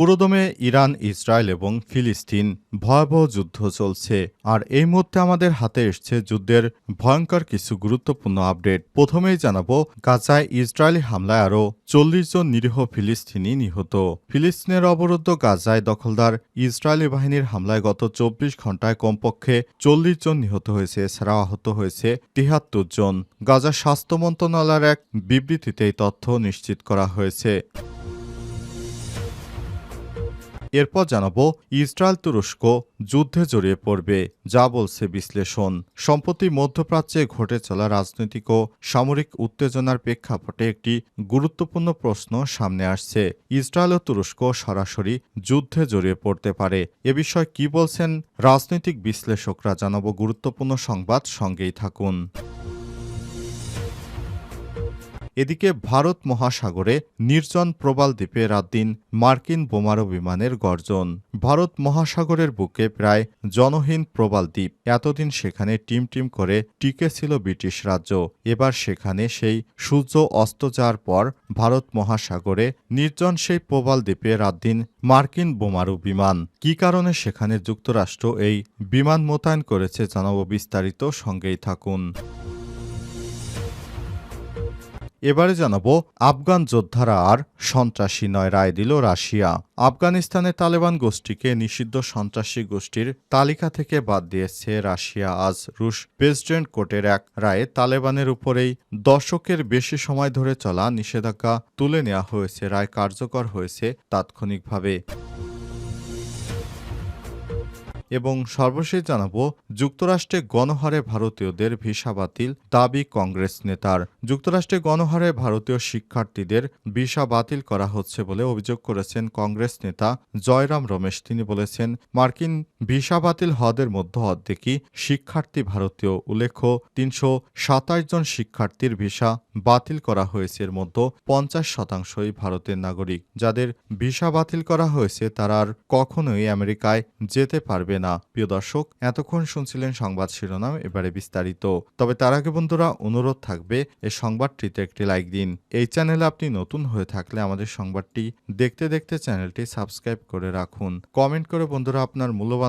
পুরোদমে Iran, Israel এবং ফিলিস্তিন ভয়াবহ যুদ্ধ চলছে। আর এই মুহূর্তে আমাদের হাতে এসছে যুদ্ধের ভয়ঙ্কর কিছু গুরুত্বপূর্ণ আপডেট। প্রথমেই জানাব, গাজায় ইসরায়েলি হামলায় আরও চল্লিশ জন নিরীহ ফিলিস্তিনি নিহত। ফিলিস্তিনের অবরুদ্ধ গাজায় দখলদার ইসরায়েলি বাহিনীর হামলায় গত চব্বিশ ঘন্টায় কমপক্ষে চল্লিশ জন নিহত হয়েছে এছাড়া আহত হয়েছে তিহাত্তর জন। গাজা স্বাস্থ্য মন্ত্রণালয়ের এক বিবৃতিতে এই তথ্য নিশ্চিত করা হয়েছে। এরপর জানাব ইসরায়েল তুরস্ক যুদ্ধে জড়িয়ে পড়বে, যা বলছে বিশ্লেষণ। সম্প্রতি মধ্যপ্রাচ্যে ঘটে চলা রাজনৈতিক ও সামরিক উত্তেজনার প্রেক্ষাপটে একটি গুরুত্বপূর্ণ প্রশ্ন সামনে আসছে। ইসরায়েল ও তুরস্ক সরাসরি যুদ্ধে জড়িয়ে পড়তে পারে, এ বিষয়ে কি বলছেন রাজনৈতিক বিশ্লেষকরা জানাব। গুরুত্বপূর্ণ সংবাদ সঙ্গেই থাকুন। এদিকে ভারত মহাসাগরে নির্জন প্রবাল দ্বীপে রাত দিন মার্কিন বোমারু বিমানের গর্জন। ভারত মহাসাগরের বুকে প্রায় জনহীন প্রবাল দ্বীপ। এতদিন সেখানে টিম টিম করে টিকে ছিল ব্রিটিশ রাজ্য। এবার সেখানে সেই সূর্য অস্ত যাওয়ার পর ভারত মহাসাগরে নির্জন সেই প্রবাল দ্বীপে রাত দিন মার্কিন বোমারু বিমান। কী কারণে সেখানে যুক্তরাষ্ট্র এই বিমান মোতায়েন করেছে জানাব বিস্তারিত সঙ্গেই থাকুন। এবারে জানাব, আফগান যোদ্ধারা আর সন্ত্রাসী নয়, রায় দিল রাশিয়া। আফগানিস্তানে তালেবান গোষ্ঠীকে নিষিদ্ধ সন্ত্রাসী গোষ্ঠীর তালিকা থেকে বাদ দিয়েছে রাশিয়া। আজ রুশ প্রেসিডেন্ট কোর্টের এক রায়ে তালেবানের উপরেই দশকের বেশি সময় ধরে চলা নিষেধাজ্ঞা তুলে নেওয়া হয়েছে, রায় কার্যকর হয়েছে তাৎক্ষণিকভাবে। এবং সর্বশেষ জানাব, যুক্তরাষ্ট্রে গণহারে ভারতীয়দের ভিসা বাতিল দাবি কংগ্রেস নেতার। যুক্তরাষ্ট্রে গণহারে ভারতীয় শিক্ষার্থীদের ভিসা বাতিল করা হচ্ছে বলে অভিযোগ করেছেন কংগ্রেস নেতা জয়রাম রমেশ। তিনি বলেছেন, মার্কিন ভিসা বাতিল হদের মধ্যে অর্ধেকই শিক্ষার্থী ভারতীয় উল্লেখ্য তিনশো সাতাশ জন শিক্ষার্থীর ভিসা বাতিল করা হয়েছে। এর মধ্যে পঞ্চাশ শতাংশই ভারতের নাগরিক। যাদের ভিসা বাতিল করা হয়েছে, তারা আর কখনোই আমেরিকায় যেতে পারবে না। প্রিয় দর্শক, এতক্ষণ শুনছিলেন সংবাদ শিরোনাম, এবারে বিস্তারিত। তবে তার আগে বন্ধুরা, অনুরোধ থাকবে এই সংবাদটিতে একটি লাইক দিন। এই চ্যানেলে আপনি নতুন হয়ে থাকলে আমাদের সংবাদটি দেখতে দেখতে চ্যানেলটি সাবস্ক্রাইব করে রাখুন। কমেন্ট করে বন্ধুরা, আপনার মূল্যবান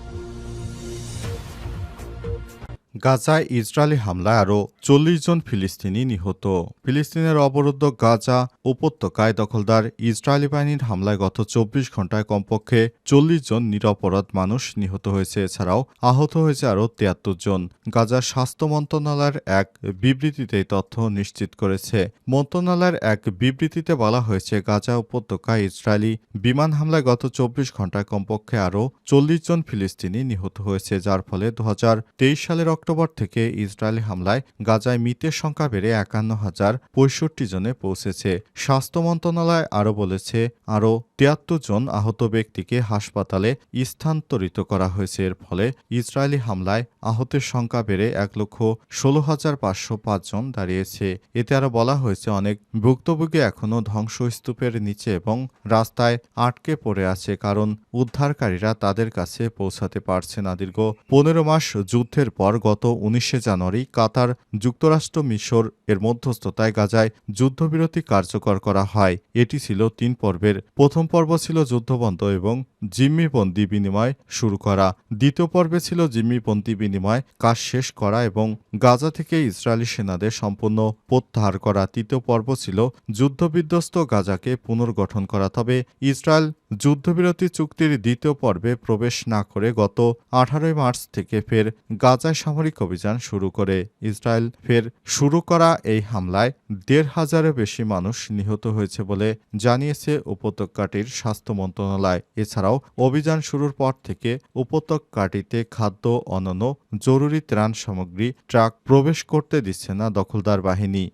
গাজায় ইসরায়েলি হামলায় আরও চল্লিশ জন ফিলিস্তিনি নিহত। ফিলিস্তিনের অবরুদ্ধ গাজা উপত্যকায় দখলদার ইসরায়েলি বাহিনীর হামলায় গত চব্বিশ ঘন্টায় কমপক্ষে চল্লিশ জন নিরপরাধ মানুষ নিহত হয়েছে। এছাড়াও আহত হয়েছে আরও তিয়াত্তর জন। গাজার স্বাস্থ্য মন্ত্রণালয়ের এক বিবৃতিতে তথ্য নিশ্চিত করেছে। মন্ত্রণালয়ের এক বিবৃতিতে বলা হয়েছে, গাজা উপত্যকায় ইসরায়েলি বিমান হামলায় গত চব্বিশ ঘন্টায় কমপক্ষে আরও চল্লিশ জন ফিলিস্তিনি নিহত হয়েছে, যার ফলে দু হাজার তেইশ সালের অক্টোবর থেকে ইসরায়েলি হামলায় গাজায় মৃতের সংখ্যা বেড়ে একান্ন হাজার পঁয়ষট্টি জনে পৌঁছেছে। স্বাস্থ্য মন্ত্রণালয় আরও বলেছে, আরও তিয়াত্তর জন আহত ব্যক্তিকে হাসপাতালে স্থানান্তরিত করা হয়েছে। এর ফলে ইসরায়েলি হামলায় আহতের সংখ্যা বেড়ে এক লক্ষ ষোলো হাজার পাঁচশো জন দাঁড়িয়েছে। এতে আরও বলা হয়েছে, অনেক ভুক্তভোগী এখনও ধ্বংসস্তূপের নিচে এবং রাস্তায় আটকে পড়ে আছে, কারণ উদ্ধারকারীরা তাদের কাছে পৌঁছাতে পারছে না। দীর্ঘ পনেরো মাস যুদ্ধের পর গত উনিশে জানুয়ারি কাতার যুক্তরাষ্ট্র মিশর এর মধ্যস্থতায় গাজায় যুদ্ধবিরতি কার্যকর করা হয়। এটি ছিল তিন পর্বের। প্রথম পর্ব ছিল যুদ্ধবন্ধ এবং জিম্মিবন্দি বিনিময় শুরু করা। দ্বিতীয় পর্বে ছিল জিম্মিবন্দি বিনিময় কাজ শেষ করা এবং গাজা থেকে ইসরায়েলি সেনাদের সম্পূর্ণ প্রত্যাহার করা। তৃতীয় পর্ব ছিল যুদ্ধবিধ্বস্ত গাজাকে পুনর্গঠন করা। তবে ইসরায়েল যুদ্ধবিরতি চুক্তির দ্বিতীয় পর্বে প্রবেশ না করে গত আঠারোই মার্চ থেকে ফের গাজায় সামরিক অভিযান শুরু করে। ইসরায়েল ফের শুরু করা এই হামলায় দেড় হাজারের বেশি মানুষ নিহত হয়েছে বলে জানিয়েছে উপত্যকাটির স্বাস্থ্য মন্ত্রণালয়। এছাড়াও অভিযান শুরুর পর থেকে উপত্যকাটিতে খাদ্য, অন্যান্য জরুরি ত্রাণ সামগ্রী, ট্রাক প্রবেশ করতে দিচ্ছে না দখলদার বাহিনী।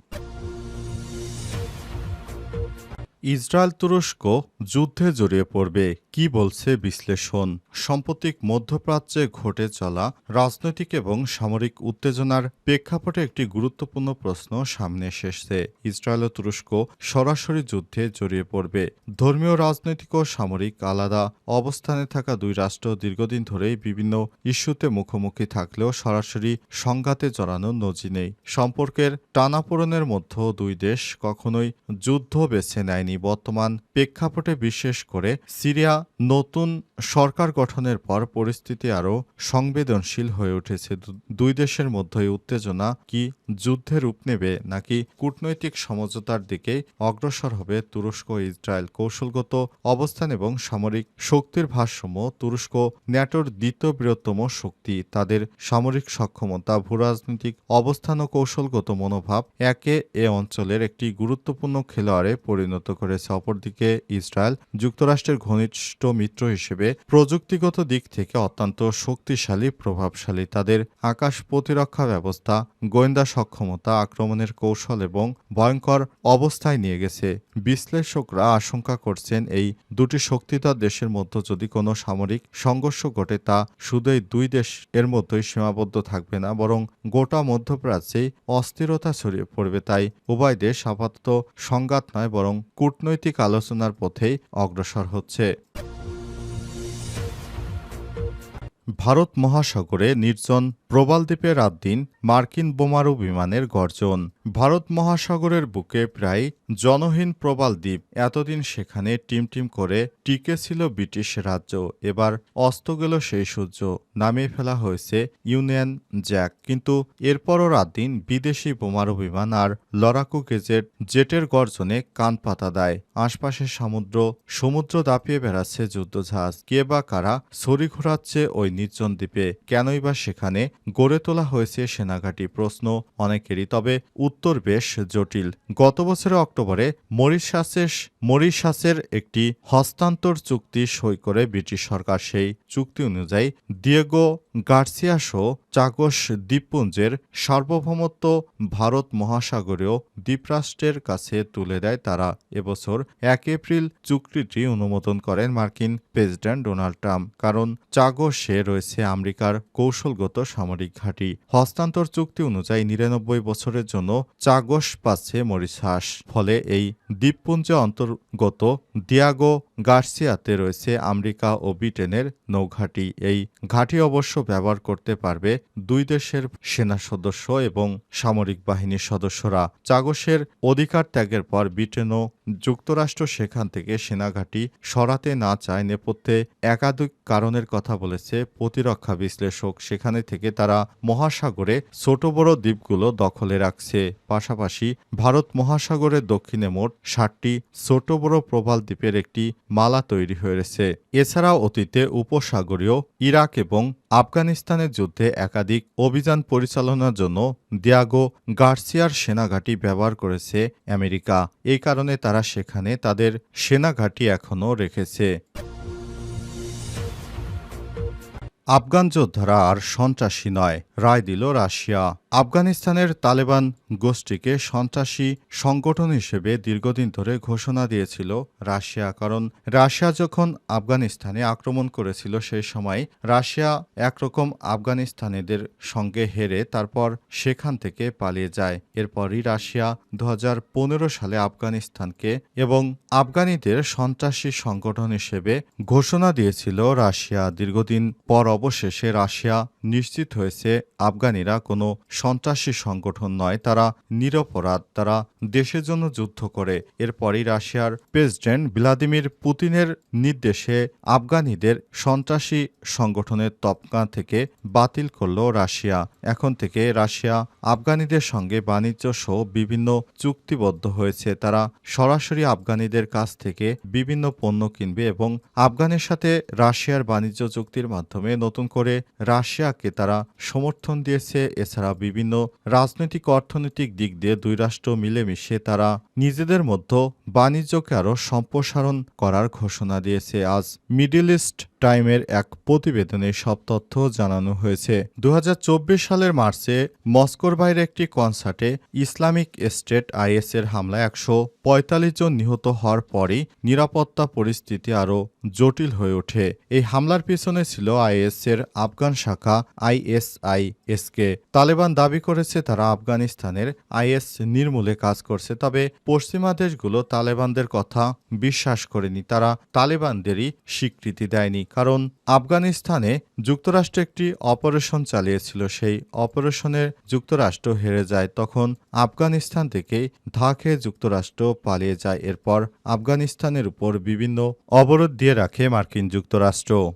ইসরায়েল তুরস্ক যুদ্ধে জড়িয়ে পড়বে, কি বলছে বিশ্লেষণ? সাম্প্রতিক মধ্যপ্রাচ্যে ঘটে চলা রাজনৈতিক এবং সামরিক উত্তেজনার প্রেক্ষাপটে একটি গুরুত্বপূর্ণ প্রশ্ন সামনে এসেছে। ইসরায়েল ও তুরস্ক সরাসরি যুদ্ধে জড়িয়ে পড়বে। ধর্মীয়, রাজনৈতিক ও সামরিক আলাদা অবস্থানে থাকা দুই রাষ্ট্র দীর্ঘদিন ধরেই বিভিন্ন ইস্যুতে মুখোমুখি থাকলেও সরাসরি সংঘাতে জড়ানোর নজি নেই। সম্পর্কের টানাপোড়েনের মধ্যেও দুই দেশ কখনোই যুদ্ধ বেছে নেয়নি। বর্তমান প্রেক্ষাপটে বিশেষ করে সিরিয়া নতুন সরকার গঠনের পর পরিস্থিতি আরও সংবেদনশীল হয়ে উঠেছে। দুই দেশের মধ্যে উত্তেজনা কি যুদ্ধে রূপ নেবে নাকি কূটনৈতিক সমঝোতার দিকে অগ্রসর হবে তুরস্ক ইসরায়েল? কৌশলগত অবস্থান এবং সামরিক শক্তির ভারসাম্য তুরস্ক ন্যাটোর দ্বিতীয় বৃহত্তম শক্তি। তাদের সামরিক সক্ষমতা, ভূরাজনৈতিক অবস্থান ও কৌশলগত মনোভাব একে এ অঞ্চলের একটি গুরুত্বপূর্ণ খেলোয়াড়ে পরিণত করেছে। অপরদিকে ইসরায়েল যুক্তরাষ্ট্রের ঘনিষ্ঠ মিত্র হিসেবে প্রযুক্তিগত দিক থেকে অত্যন্ত শক্তিশালী, প্রভাবশালী। তাদের আকাশ প্রতিরক্ষা ব্যবস্থা, গোয়েন্দা সক্ষমতা, আক্রমণের কৌশল এবং ভয়ঙ্কর অবস্থায় নিয়ে গেছে। বিশ্লেষকরা আশঙ্কা করছেন এই দুটি শক্তিধর দেশের মধ্যে যদি কোনো সামরিক সংঘর্ষ ঘটে, তা শুধু এই দুই দেশ এর মধ্যেই সীমাবদ্ধ থাকবে না, বরং গোটা মধ্যপ্রাচ্যেই অস্থিরতা ছড়িয়ে পড়বে। তাই উভয় দেশ আপাতত সংঘাত নয়, বরং কূটনৈতিক আলোচনার পথেই অগ্রসর হচ্ছে। ভারত মহাসাগরে নির্জন প্রবালদ্বীপে রাত দিন মার্কিন বোমারু বিমানের গর্জন। ভারত মহাসাগরের বুকে প্রায় জনহীন প্রবাল দ্বীপ। এতদিন সেখানে টিমটিম করে টিকে ছিল ব্রিটিশ রাজ্য। এবার অস্ত গেল সেই সূর্য। নামিয়ে ফেলা হয়েছে ইউনিয়ন জ্যাক। কিন্তু এরপরও রাত দিন বিদেশি বোমারু বিমান আর লড়াকু গেজেট জেটের গর্জনে কান পাতা দেয়। আশপাশের সমুদ্র সমুদ্র দাপিয়ে বেড়াচ্ছে যুদ্ধজাহাজ। কে বা কারা ছড়ি ঘোরাচ্ছে ওই নির্জন দ্বীপে? কেনই বা সেখানে গড়ে তোলা হয়েছে সেনাঘাঁটি? প্রশ্ন অনেকেরই। তবে বেশ জটিল। গত বছরের অক্টোবরে মরিশাসের মরিশাসের একটি হস্তান্তর চুক্তি সই করে ব্রিটিশ সরকার সেই চুক্তি অনুযায়ী দিয়েগো গার্সিয়া সহ চাগস দ্বীপপুঞ্জের সার্বভৌমত্ব ভারত মহাসাগরীয় দ্বীপরাষ্ট্রের কাছে তুলে দেয় তারা। এবছর এক এপ্রিল চুক্তিটি অনুমোদন করেন মার্কিন প্রেসিডেন্ট ডোনাল্ড ট্রাম্প, কারণ চাগসে রয়েছে আমেরিকার কৌশলগত সামরিক ঘাঁটি। হস্তান্তর চুক্তি অনুযায়ী নিরানব্বই বছরের জন্য চাগস পাচ্ছে মরিশাস। ফলে এই দ্বীপপুঞ্জে অন্তর্গত দিয়াগো গার্সিয়াতে রয়েছে আমেরিকা ও ব্রিটেনের নৌঘাঁটি। এই ঘাঁটি অবশ্য ব্যবহার করতে পারবে দুই দেশের সেনা সদস্য এবং সামরিক বাহিনীর সদস্যরা। চাগসের অধিকার ত্যাগের পর ব্রিটেন ও যুক্তরাষ্ট্র সেখান থেকে সেনাঘাঁটি সরাতে না চায় নেপথ্যে একাধিক কারণের কথা বলেছে প্রতিরক্ষা বিশ্লেষক। সেখানে থেকে তারা মহাসাগরে ছোট বড় দ্বীপগুলো দখলে রাখছে। পাশাপাশি ভারত মহাসাগরের দক্ষিণে মোট ষাটটি ছোট বড় প্রবাল দ্বীপের একটি মালা তৈরি হয়েছে। এছাড়াও অতীতে উপসাগরীয় ইরাক এবং আফগানিস্তানের যুদ্ধে একাধিক অভিযান পরিচালনার জন্য দিয়াগো গার্সিয়ার সেনাঘাঁটি ব্যবহার করেছে আমেরিকা। এই কারণে তারা সেখানে তাদের সেনাঘাঁটি এখনও রেখেছে। আফগান যোদ্ধারা আর সন্ত্রাসী নয়। রায় দিল রাশিয়া। আফগানিস্তানের তালেবান গোষ্ঠীকে সন্ত্রাসী সংগঠন হিসেবে দীর্ঘদিন ধরে ঘোষণা দিয়েছিল রাশিয়া, কারণ রাশিয়া যখন আফগানিস্তানে আক্রমণ করেছিল সেই সময় রাশিয়া একরকম আফগানিস্তানিদের সঙ্গে হেরে তারপর সেখান থেকে পালিয়ে যায়। এরপরই রাশিয়া দু হাজার পনেরো সালে আফগানিস্তানকে এবং আফগানিদের সন্ত্রাসী সংগঠন হিসেবে ঘোষণা দিয়েছিল রাশিয়া। দীর্ঘদিন পর অবশেষে রাশিয়া নিশ্চিত হয়েছে আফগানিরা কোনো সন্ত্রাসী সংগঠন নয়, তারা নিরপরাধ, তারা দেশের জন্য যুদ্ধ করে। এরপরই রাশিয়ার প্রেসিডেন্ট ভ্লাদিমির পুতিনের নির্দেশে আফগানিদের সন্ত্রাসী সংগঠনের তপকা থেকে বাতিল করল রাশিয়া। এখন থেকে রাশিয়া আফগানিদের সঙ্গে বাণিজ্য সহ বিভিন্ন চুক্তিবদ্ধ হয়েছে। তারা সরাসরি আফগানিদের কাছ থেকে বিভিন্ন পণ্য কিনবে এবং আফগানের সাথে রাশিয়ার বাণিজ্য চুক্তির মাধ্যমে নতুন করে রাশিয়াকে তারা সমর্থন দিয়েছে। এছাড়া বিভিন্ন রাজনৈতিক অর্থনৈতিক দিক দিয়ে দুই রাষ্ট্র মিলেমিশে তারা নিজেদের মধ্যে বাণিজ্যকে আরও সম্প্রসারণ করার ঘোষণা দিয়েছে। আজ মিডিল ইস্ট টাইমের এক প্রতিবেদনে সব তথ্য জানানো হয়েছে। দু হাজার চব্বিশ সালের মার্চে মস্কোর বাইরে একটি কনসার্টে ইসলামিক স্টেট আইএসের হামলায় একশো পঁয়তাল্লিশ জন নিহত হওয়ার পরই নিরাপত্তা পরিস্থিতি আরও জটিল হয়ে ওঠে। এই হামলার পিছনে ছিল আইএসের আফগান শাখা আইএসআইএসকে। তালেবান দাবি করেছে তারা আফগানিস্তানের আইএস নির্মূলে কাজ করছে, তবে পশ্চিমা দেশগুলো তালেবানদের কথা বিশ্বাস করেনি। তারা তালেবানদেরই স্বীকৃতি দেয়নি। কারণ আফগানিস্তানে যুক্তরাষ্ট্র একটি অপারেশন চালিয়েছিল। সেই অপারেশনে যুক্তরাষ্ট্র হেরে যায়, তখন আফগানিস্তান থেকে ধাকে যুক্তরাষ্ট্র পালিয়ে যায়। এরপর আফগানিস্তানের উপর বিভিন্ন অবরোধ দিয়ে রাখে মার্কিন যুক্তরাষ্ট্র।